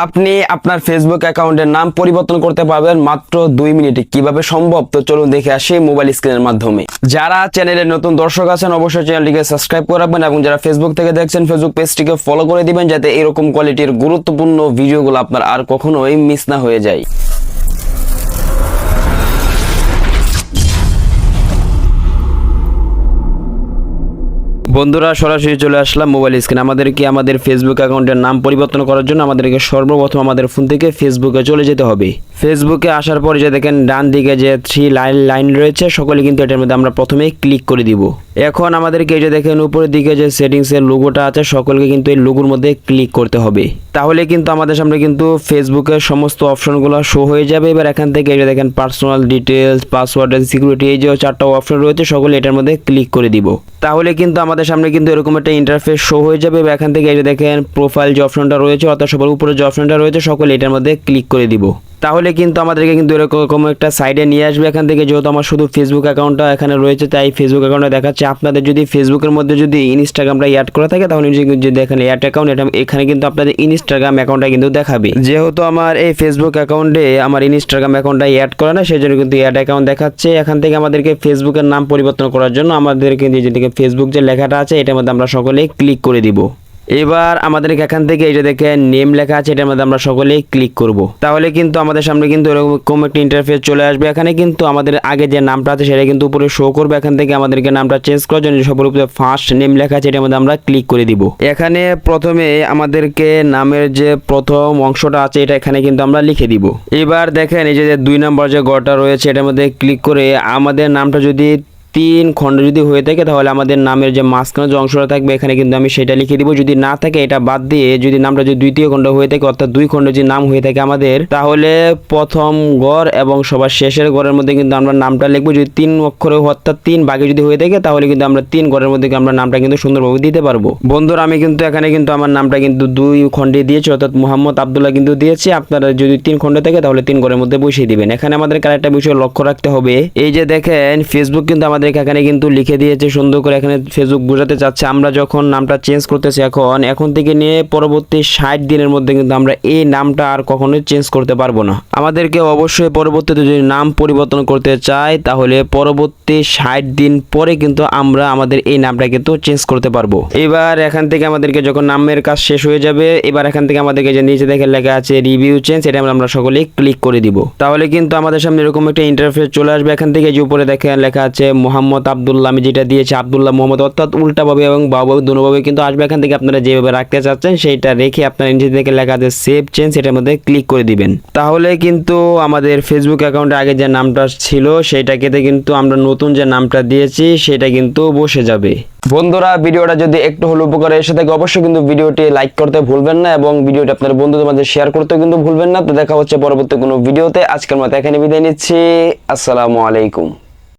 আপনি আপনার ফেসবুক অ্যাকাউন্টের নাম পরিবর্তন করতে পারবেন মাত্র দুই মিনিটে। কীভাবে সম্ভব? তো চলুন দেখে আসি মোবাইল স্ক্রিনের মাধ্যমে। যারা চ্যানেলের নতুন দর্শক আছেন, অবশ্যই চ্যানেলটিকে সাবস্ক্রাইব করে রাখবেন এবং যারা ফেসবুক থেকে দেখছেন ফেসবুক পেজটিকে ফলো করে দিবেন, যাতে এরকম কোয়ালিটির গুরুত্বপূর্ণ ভিডিওগুলো আপনার আর কখনোই মিস না হয়ে যায়। বন্ধুরা, সরাসরি চলে আসলাম মোবাইল স্ক্রিন আমাদেরকে আমাদের ফেসবুক অ্যাকাউন্টের নাম পরিবর্তন করার জন্য আমাদেরকে সর্বপ্রথম আমাদের ফোন থেকে ফেসবুকে চলে যেতে হবে। ফেসবুকে আসার পরে যে দেখেন, ডান দিকে যে থ্রি লাইন লাইন রয়েছে, সকলে কিন্তু এটার মধ্যে আমরা প্রথমেই ক্লিক করে দিব। এখন আমাদেরকে এই যে দেখেন উপরের দিকে যে সেটিংসের লোগোটা আছে, সকলকে কিন্তু এই লোগোর মধ্যে ক্লিক করতে হবে। তাহলে কিন্তু আমাদের সামনে কিন্তু ফেসবুকের সমস্ত অপশনগুলো শো হয়ে যাবে। এবার এখান থেকে এই যে দেখেন personal details password and security এই যে চারটা অপশন রয়েছে, সকলে এটার মধ্যে ক্লিক করে দিব। তাহলে কিন্তু আমাদের সামনে কিন্তু এরকম একটা ইন্টারফেস শো হয়ে যাবে। এবার এখান থেকে এই যে দেখেন প্রোফাইল যে অপশনটা রয়েছে, অর্থাৎ সবার উপরে যে অপশনটা রয়েছে, সকলে এটার মধ্যে ক্লিক করে দিব। তাহলে কিন্তু আমাদেরকে কিন্তু এরকম একটা সাইডে নিয়ে আসবে এখান থেকে, যেহেতু আমার শুধু ফেসবুক অ্যাকাউন্টটা এখানে রয়েছে, তাই ফেসবুক অ্যাকাউন্টে দেখাচ্ছে। আপনাদের যদি ফেসবুকের মধ্যে যদি ইনস্টাগ্রামটা অ্যাড করা থাকে, তাহলে যদি- এখানে অ্যাড অ্যাকাউন্ট এটা এখানে কিন্তু আপনাদের ইনস্টাগ্রাম অ্যাকাউন্টটা কিন্তু দেখাবে। যেহেতু আমার এই ফেসবুক অ্যাকাউন্টে আমার ইনস্টাগ্রাম অ্যাকাউন্টটা অ্যাড করা না সেই জন্য কিন্তু অ্যাড অ্যাকাউন্ট দেখাচ্ছে। এখান থেকে আমাদেরকে ফেসবুকের নাম পরিবর্তন করার জন্য আমাদেরকে যেদিকে ফেসবুক যে লেখাটা আছে, এটার মধ্যে আমরা সকলেই ক্লিক করে দিব। এবার আমাদেরকে এখান থেকে যে দেখে নেম লেখা আছে, এটার মধ্যে আমরা সকলেই ক্লিক করব। তাহলে কিন্তু আমাদের সামনে কিন্তু এরকম একটা ইন্টারফেস চলে আসবে। এখানে কিন্তু আমাদের আগে যে নামটা আছে, সেটা কিন্তু উপরে শো করবে। এখান থেকে আমাদেরকে নামটা চেঞ্জ করার জন্য সবার উপরে ফার্স্ট নেম লেখা আছে, এটার মধ্যে আমরা ক্লিক করে দিব। এখানে প্রথমে আমাদেরকে নামের যে প্রথম অংশটা আছে, এটা এখানে কিন্তু আমরা লিখে দিব। এবার দেখেন এই যে দুই নম্বর যে গড়টা রয়েছে, এটার মধ্যে ক্লিক করে আমাদের নামটা যদি তিন খণ্ড যদি হয়ে থাকে, তাহলে আমাদের নামের যে মাঝখানে যে অংশটা থাকবে, এখানে কিন্তু আমি সেটা লিখে দিব। যদি না থাকে, এটা বাদ দিয়ে যদি নামটা যদি দ্বিতীয় খণ্ড হয়ে থাকে, অর্থাৎ দুই খণ্ড যদি নাম হয়ে থাকে আমাদের, তাহলে প্রথম গড় এবং সবার শেষের গড়ের মধ্যে কিন্তু আমরা নামটা লিখব। যদি তিন অক্ষরে অর্থাৎ তিন ভাগে যদি হয়ে থাকে, তাহলে কিন্তু আমরা তিন গড়ের মধ্যে আমরা নামটা কিন্তু সুন্দরভাবে দিতে পারব। বন্ধুরা, আমি কিন্তু এখানে কিন্তু আমার নামটা কিন্তু দুই খণ্ডে দিয়েছি, অর্থাৎ মোহাম্মদ আবদুল্লাহ কিন্তু দিয়েছি। আপনারা যদি তিন খণ্ডে থাকে, তাহলে তিন ঘরের মধ্যে বসিয়ে দিবেন। এখানে আমাদের আরেকটা বিষয় লক্ষ্য রাখতে হবে। এই যে দেখেন ফেসবুক কিন্তু আমাদের এখানে কিন্তু লিখে দিয়েছে, সুন্দর করে এখানে ফেসবুক বোঝাতে চাচ্ছে। আমরা যখন নামটা চেঞ্জ করতেছি এখন এখন থেকে নিয়ে পরবর্তী ষাট দিনের মধ্যে কিন্তু আমরা এই নামটা আর কখনোই চেঞ্জ করতে পারব না। আমাদেরকে অবশ্যই পরবর্তীতে যদি নাম পরিবর্তন করতে চাই, তাহলে পরবর্তী ষাট দিন পরে কিন্তু আমরা আমাদের এই নামটা কিন্তু চেঞ্জ করতে পারব। এবার এখান থেকে আমাদেরকে যখন নামের কাজ শেষ হয়ে যাবে, এবার এখান থেকে আমাদেরকে যে নিচে দেখে লেখা আছে রিভিউ চেঞ্জ এটা আমরা সকলেই ক্লিক করে দিব। তাহলে কিন্তু আমাদের সামনে এরকম একটা ইন্টারফেস চলে আসবে। এখান থেকে যে উপরে দেখেন লেখা আছে মোহাম্মদ আবদুল্লাহ, আমি যেটা দিয়েছি আবদুল্লাহ মোহাম্মদ, অর্থাৎ উল্টাভাবে এবং বাবাভাবে দুভাবে কিন্তু আসবে এখান থেকে আপনারা যেভাবে রাখতে চাচ্ছেন সেইটা রেখে আপনারা নিচে থেকে লেখা আছে সেভ চেঞ্জ এটার মধ্যে ক্লিক করে দিবেন। তাহলে কিন্তু আমাদের ফেসবুক অ্যাকাউন্টে আগে যে নামটা ছিল সেইটাকে কিন্তু আমরা নতুন যে নামটা দিয়েছি, সেটা কিন্তু বসে যাবে। বন্ধুরা, ভিডিওটা যদি একটু হলো উপকারে এসে থাকে, অবশ্যই কিন্তু ভিডিওটি লাইক করতে ভুলবেন না এবং ভিডিওটি আপনার বন্ধুদের মাঝে শেয়ার করতে কিন্তু ভুলবেন না। তো দেখা হচ্ছে পরবর্তী কোনো ভিডিওতে। আজকের মতো এখানে বিদায় নিচ্ছি। আসসালামু আলাইকুম।